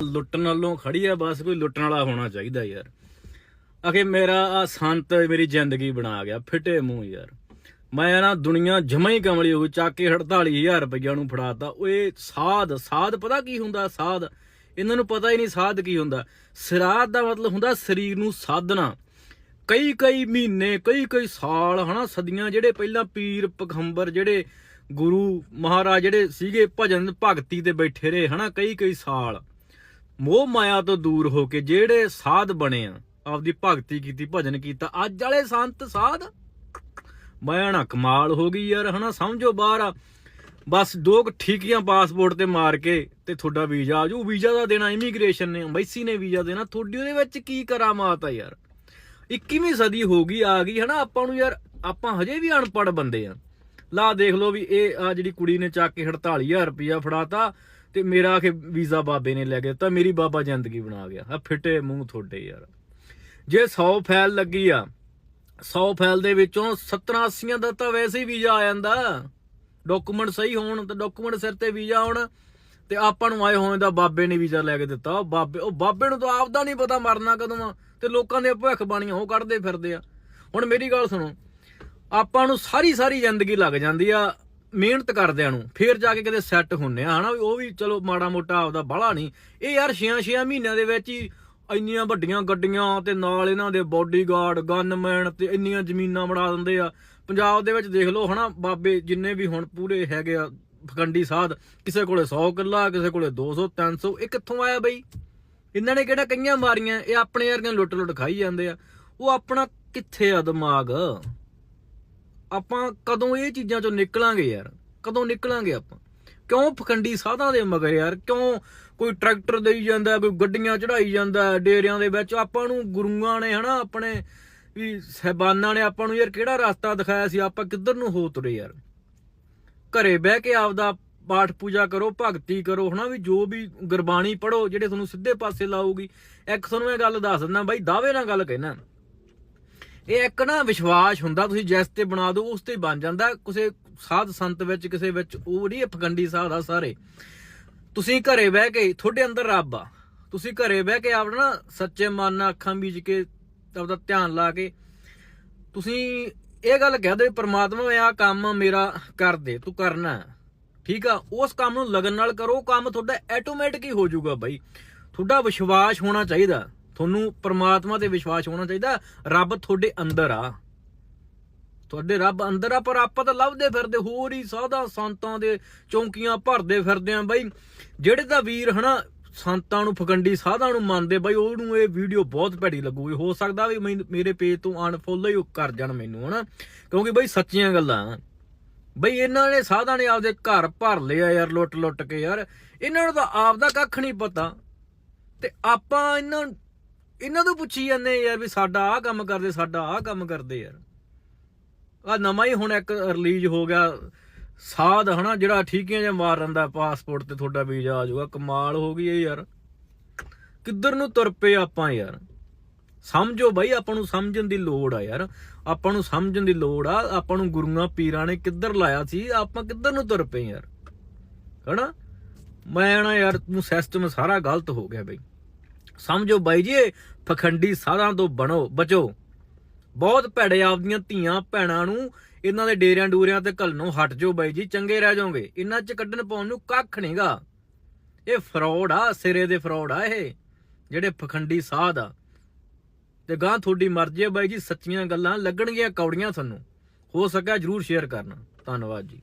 ਲੁੱਟਣ ਨਾਲੋਂ ਖੜੀ ਆ, ਬਸ ਕੋਈ ਲੁੱਟਣ ਵਾਲਾ ਹੋਣਾ ਚਾਹੀਦਾ ਯਾਰ। ਅਖੇ ਮੇਰਾ ਆ ਸੰਤ ਮੇਰੀ ਜ਼ਿੰਦਗੀ ਬਣਾ ਗਿਆ, ਫਿੱਟੇ ਮੂੰਹ ਯਾਰ। ਮੈਂ ਨਾ ਦੁਨੀਆ ਜਮਾ ਹੀ ਕਮਲੀ ਹੋਈ ਚੱਕ ਕੇ 48000 ਰੁਪਈਆ ਨੂੰ ਫੜਾਤਾ। ਓਏ ਸਾਧ ਸਾਧ ਪਤਾ ਕੀ ਹੁੰਦਾ? ਸਾਧ। ਇਹਨਾਂ ਨੂੰ ਪਤਾ ਹੀ ਨਹੀਂ ਸਾਧ ਕੀ ਹੁੰਦਾ। ਸਿਰਾਧ ਦਾ ਮਤਲਬ ਹੁੰਦਾ ਸਰੀਰ ਨੂੰ ਸਾਧਨਾ। ਕਈ ਕਈ ਮਹੀਨੇ, ਕਈ ਕਈ ਸਾਲ, ਹਨਾ, ਸਦੀਆਂ ਜਿਹੜੇ ਪਹਿਲਾਂ ਪੀਰ, ਪਖੰਬਰ ਜਿਹੜੇ ਗੁਰੂ ਮਹਾਰਾਜ ਜਿਹੜੇ ਸੀਗੇ, ਭਜਨ, ਭਗਤੀ ਤੇ ਬੈਠੇ ਰਹੇ, ਹਨਾ, ਕਈ ਕਈ ਸਾਲ। ਮੋਹ ਮਾਇਆ ਤੋਂ ਦੂਰ ਹੋ ਕੇ ਜਿਹੜੇ ਸਾਧ ਬਣੇ ਆ, ਆਪਦੀ ਭਗਤੀ ਕੀਤੀ, ਭਜਨ ਕੀਤਾ, ਅੱਜ ਵਾਲੇ ਸੰਤ ਸਾਧ? ਮੈਂ ਨਾ ਕਮਾਲ ਹੋ ਗਈ ਯਾਰ, ਹਨਾ, ਸਮਝੋ ਬਾਹਰ ਆ। ਬਸ ਦੋ ਠੀਕੀਆਂ ਪਾਸਪੋਰਟ ਤੇ ਮਾਰ ਕੇ ਤੇ ਤੁਹਾਡਾ ਵੀਜ਼ਾ ਆਜੂ ਵੀਜ਼ਾ ਦਾ ਦੇਣਾ ਇਮੀਗ੍ਰੇਸ਼ਨ ਨੇ, ਐਮਬੈਸੀ ਨੇ ਵੀਜ਼ਾ ਦੇਣਾ। ਤੁਹਾਡੀ ਉਹਦੇ ਵਿੱਚ ਕੀ ਕਰਾਮਾਤ ਆ ਯਾਰ? 21ਵੀਂ ਸਦੀ ਹੋ ਗਈ, ਆ ਗਈ, ਹਨਾ, ਆਪਾਂ ਨੂੰ ਯਾਰ, ਆਪਾਂ ਹਜੇ ਵੀ ਅਨਪੜ ਬੰਦੇ ਆ। ਲਾ ਦੇਖ ਲਓ ਵੀ ਇਹ ਆ ਜਿਹੜੀ ਕੁੜੀ ਨੇ ਚੱਕ ਕੇ 48000 ਰੁਪਇਆ ਫੜਾਤਾ ਤੇ ਮੇਰਾ ਆਖੇ ਵੀਜ਼ਾ ਬਾਬੇ ਨੇ ਲੈ ਕੇ ਦਿੱਤਾ ਮੇਰੀ ਬਾਬਾ ਜ਼ਿੰਦਗੀ ਬਣਾ ਗਿਆ। ਆ ਫਿੱਟੇ ਮੂੰਹ ਤੁਹਾਡੇ ਯਾਰ। ਜੇ 100 ਫੈਲ ਲੱਗੀ ਆ 100 ਫੈਲ ਦੇ ਵਿੱਚੋਂ 70 80 ਦਾ ਤਾਂ ਵੈਸੇ ਹੀ ਵੀਜ਼ਾ ਆ ਜਾਂਦਾ। ਡਾਕੂਮੈਂਟ ਸਹੀ ਹੋਣ ਤੇ ਡਾਕੂਮੈਂਟ ਸਿਰ ਤੇ ਵੀਜ਼ਾ ਹੋਣ ਤੇ ਆਪਾਂ ਨੂੰ ਆਏ ਹੋਏ ਦਾ ਬਾਬੇ ਨੇ ਵੀਜ਼ਾ ਲੈ ਕੇ ਦਿੱਤਾ। ਉਹ ਬਾਬੇ ਉਹ ਬਾਬੇ ਨੂੰ ਤਾਂ ਆਪਦਾ ਨਹੀਂ ਪਤਾ ਮਰਨਾ ਕਦੋਂ ਆ ਤੇ ਲੋਕਾਂ ਦੇ ਭਵਿੱਖ ਬਾਣੀਆਂ ਉਹ ਕੱਢਦੇ ਫਿਰਦੇ ਆ। ਹੁਣ ਮੇਰੀ ਗੱਲ ਸੁਣੋ, ਆਪਾਂ ਨੂੰ ਸਾਰੀ ਸਾਰੀ ਜ਼ਿੰਦਗੀ ਲੱਗ ਜਾਂਦੀ ਆ। ਮਿਹਨਤ ਕਰਦਿਆਂ ਨੂੰ, ਫੇਰ ਜਾ ਕੇ ਕਿਤੇ ਸੈੱਟ ਹੁੰਨੇ ਆ, ਹਨਾ ਵੀ ਉਹ ਵੀ ਚਲੋ ਮਾੜਾ ਮੋਟਾ ਆਪਦਾ ਬਾਹਲਾ ਨਹੀਂ। ਇਹ ਯਾਰ 6-6 ਮਹੀਨਿਆਂ ਦੇ ਵਿੱਚ ਹੀ ਇੰਨੀਆਂ ਵੱਡੀਆਂ ਗੱਡੀਆਂ ਤੇ ਨਾਲ ਇਹਨਾਂ ਦੇ ਬਾਡੀਗਾਰਡ ਗਨਮੈਨ ਤੇ ਇੰਨੀਆਂ ਜ਼ਮੀਨਾਂ ਬਣਾ ਦਿੰਦੇ ਆ। ਪੰਜਾਬ ਦੇ ਵਿੱਚ ਦੇਖ ਲਓ ਹਨਾ, ਬਾਬੇ ਜਿੰਨੇ ਵੀ ਹੁਣ ਪੂਰੇ ਹੈਗੇ ਆ ਫਕੰਡੀ ਸਾਧ, ਕਿਸੇ ਕੋਲੇ 100 ਕਿੱਲਾ, ਕਿਸੇ ਕੋਲੇ 200 300 ਇਹ ਕਿੱਥੋਂ ਆਇਆ ਬਈ? ਇਹਨਾਂ ਨੇ ਕਿਹੜਾ ਕਈਆਂ ਮਾਰੀਆਂ, ਇਹ ਆਪਣੇ ਵਰਗੀਆਂ ਲੁੱਟ ਲੁੱਟ ਖਾਈ ਜਾਂਦੇ ਆ। ਉਹ ਆਪਣਾ ਕਿੱਥੇ ਆ ਦਿਮਾਗ? ਆਪਾਂ ਕਦੋਂ ਇਹ ਚੀਜ਼ਾਂ ਚੋਂ ਨਿਕਲਾਂਗੇ ਯਾਰ? ਕਦੋਂ ਨਿਕਲਾਂਗੇ ਆਪਾਂ? ਕਿਉਂ ਫਖੰਡੀ ਸਾਧਾਂ ਦੇ ਮਗਰ ਯਾਰ? ਕਿਉਂ ਕੋਈ ਟਰੈਕਟਰ ਦੇਈ ਜਾਂਦਾ, ਕੋਈ ਗੱਡੀਆਂ ਚੜਾਈ ਜਾਂਦਾ ਡੇਰਿਆਂ ਦੇ ਵਿੱਚ? ਆਪਾਂ ਨੂੰ ਗੁਰੂਆਂ ਨੇ ਹਨਾ ਆਪਣੇ ਵੀ ਸਹਿਬਾਨਾਂ ਨੇ ਆਪਾਂ ਨੂੰ ਯਾਰ ਕਿਹੜਾ ਰਸਤਾ ਦਿਖਾਇਆ ਸੀ? ਆਪਾਂ ਕਿੱਧਰ ਨੂੰ ਹੋ ਤੁਰੇ ਯਾਰ? ਘਰੇ ਬਹਿ ਕੇ ਆਪਦਾ ਪਾਠ ਪੂਜਾ ਕਰੋ, ਭਗਤੀ ਕਰੋ, ਹਨਾ ਵੀ ਜੋ ਵੀ ਗੁਰਬਾਣੀ ਪੜੋ ਜਿਹੜੇ ਤੁਹਾਨੂੰ ਸਿੱਧੇ ਪਾਸੇ ਲਾਊਗੀ। ਇੱਕ ਤੁਹਾਨੂੰ ਇਹ ਗੱਲ ਦੱਸ ਦਿੰਦਾ ਬਾਈ, ਦਾਅਵੇ ਨਾਲ ਗੱਲ ਕਹਿਣਾ ਇਹ ਇੱਕ ਨਾ ਵਿਸ਼ਵਾਸ ਹੁੰਦਾ, ਤੁਸੀਂ ਜਿਸ ਤੇ ਬਣਾ ਦਿਓ, ਉਸ ਤੇ ਬਣ ਜਾਂਦਾ। ਕਿਸੇ ਸਾਧ ਸੰਤ ਵਿੱਚ, ਕਿਸੇ ਵਿੱਚ ਉਹ ਨਹੀਂ ਫਕੰਡੀ ਸਾਧ ਆ ਸਾਰੇ। ਤੁਸੀਂ ਘਰੇ ਬਹਿ ਕੇ, ਤੁਹਾਡੇ ਅੰਦਰ ਰੱਬ ਆ। ਤੁਸੀਂ ਘਰੇ ਬਹਿ ਕੇ ਆਪਣਾ ਨਾ ਸੱਚੇ ਮਨ ਨਾਲ ਅੱਖਾਂ ਮੀਚ ਕੇ, ਆਪਦਾ ਧਿਆਨ ਲਾ ਕੇ, ਤੁਸੀਂ ਇਹ ਗੱਲ ਕਹਿ ਦੇ ਪ੍ਰਮਾਤਮਾ ਮੈਂ ਕੰਮ ਮੇਰਾ ਕਰ ਦੇ, ਤੂੰ ਕਰਨਾ ਠੀਕ ਆ? ਉਸ ਕੰਮ ਨੂੰ ਲਗਨ ਨਾਲ ਕਰੋ ਕੰਮ ਤੁਹਾਡਾ ਆਟੋਮੈਟਿਕ ਹੀ ਹੋ ਜਾਊਗਾ ਬਾਈ। ਤੁਹਾਡਾ ਵਿਸ਼ਵਾਸ ਹੋਣਾ ਚਾਹੀਦਾ। ਤੁਹਾਨੂੰ ਪਰਮਾਤਮਾ ਤੇ ਵਿਸ਼ਵਾਸ ਹੋਣਾ ਚਾਹੀਦਾ, ਰੱਬ ਤੁਹਾਡੇ ਅੰਦਰ ਆ। ਤੁਹਾਡੇ ਰੱਬ ਅੰਦਰ ਆ, ਪਰ ਆਪਾਂ ਤਾਂ ਲੱਭਦੇ ਫਿਰਦੇ, ਹੋਰ ਹੀ ਸਾਧਾ ਸੰਤਾਂ ਦੇ ਚੌਂਕੀਆਂ ਭਰਦੇ ਫਿਰਦੇ ਆ ਬਾਈ। ਜਿਹੜੇ ਤਾਂ ਵੀਰ ਹਨਾ, ਸੰਤਾਂ ਨੂੰ ਫਕੰਡੀ, ਸਾਧਾਂ ਨੂੰ ਮੰਨਦੇ, ਬਾਈ ਉਹਨੂੰ ਇਹ ਵੀਡੀਓ ਬਹੁਤ ਭੈੜੀ ਲੱਗੂਗੀ। ਹੋ ਸਕਦਾ ਵੀ ਮੈਨੂੰ- ਮੇਰੇ ਪੇਜ ਤੋਂ ਅਨਫੋਲੋ ਹੀ ਕਰ ਜਾਣ ਮੈਨੂੰ, ਹਨਾ। ਕਿਉਂਕਿ ਬਾਈ ਸੱਚੀਆਂ ਗੱਲਾਂ ਬਈ ਇਹਨਾਂ ਨੇ ਸਾਧਾਂ ਨੇ ਆਪਦੇ ਘਰ ਭਰ ਲਿਆ ਯਾਰ ਲੁੱਟ ਲੁੱਟ ਕੇ ਯਾਰ। ਇਹਨਾਂ ਨੂੰ ਤਾਂ ਆਪ ਦਾ ਕੱਖ ਨਹੀਂ ਪਤਾ। ਤੇ ਆਪਾਂ ਇਹਨਾਂ ਇਹਨਾਂ ਤੋਂ ਪੁੱਛੀ ਜਾਂਦੇ ਯਾਰ ਵੀ ਸਾਡਾ ਆਹ ਕੰਮ ਕਰਦੇ, ਸਾਡਾ ਆਹ ਕੰਮ ਕਰਦੇ ਯਾਰ। ਆ ਨਵਾਂ ਹੀ ਹੁਣ ਇੱਕ ਰਿਲੀਜ਼ ਹੋ ਗਿਆ ਸਾਧ, ਹਨਾ, ਜਿਹੜਾ ਠੀਕੀਆਂ ਜਿਹਾ ਮਾਰ ਰੰਦਾ ਪਾਸਪੋਰਟ ਤੇ ਤੁਹਾਡਾ ਵੀਜ਼ਾ ਆ ਜਾਊਗਾ। ਕਮਾਲ ਹੋ ਗਈ ਇਹ ਯਾਰ। ਕਿੱਧਰ ਨੂੰ ਤੁਰ ਪਏ ਆਪਾਂ ਯਾਰ? ਸਮਝੋ ਬਾਈ, ਆਪਾਂ ਨੂੰ ਸਮਝਣ ਦੀ ਲੋੜ ਆ ਯਾਰ। ਆਪਾਂ ਨੂੰ ਸਮਝਣ ਦੀ ਲੋੜ ਆ, ਆਪਾਂ ਨੂੰ ਗੁਰੂਆਂ, ਪੀਰਾਂ ਨੇ ਕਿੱਧਰ ਲਾਇਆ ਸੀ, ਆਪਾਂ ਕਿੱਧਰ ਨੂੰ ਤੁਰ ਪਏ ਯਾਰ? ਹਨਾ? ਮੈਂ ਨਾ ਯਾਰ ਨੂੰ ਸਿਸਟਮ ਸਾਰਾ ਗਲਤ ਹੋ ਗਿਆ ਬਈ। ਸਮਝੋ ਬਾਈ ਜੀ, ਇਹ ਪਖੰਡੀ ਸਾਧਾਂ ਤੋਂ ਬਣੋ, ਬਚੋ। ਬਹੁਤ ਭੈੜੇ ਆਪਦੀਆਂ ਧੀਆਂ ਭੈਣਾਂ ਨੂੰ ਇਹਨਾਂ ਦੇ ਡੇਰਿਆਂ ਡੂਰਿਆਂ ਤੇ ਘੱਲਣੋਂ ਹਟ ਜਾਓ ਬਾਈ ਜੀ, ਚੰਗੇ ਰਹਿ ਜਾਓਗੇ। ਇਹਨਾਂ 'ਚ ਕੱਢਣ ਪਾਉਣ ਨੂੰ ਕੱਖ ਨਹੀਂਗਾ ਇਹ ਫਰਾਡ ਆ, ਸਿਰੇ ਦੇ ਫਰਾਡ ਆ ਇਹ, ਜਿਹੜੇ ਪਖੰਡੀ ਸਾਧ ਆ। ਤੇ ਗਾਂ ਤੁਹਾਡੀ ਮਰਜ਼ੀ ਹੈ ਬਾਈ ਜੀ, ਸੱਚੀਆਂ ਗੱਲਾਂ ਲੱਗਣਗੀਆਂ ਕੌੜੀਆਂ ਤੁਹਾਨੂੰ। ਹੋ ਸਕਿਆ ਜਰੂਰ ਸ਼ੇਅਰ ਕਰਨਾ। ਧੰਨਵਾਦ ਜੀ।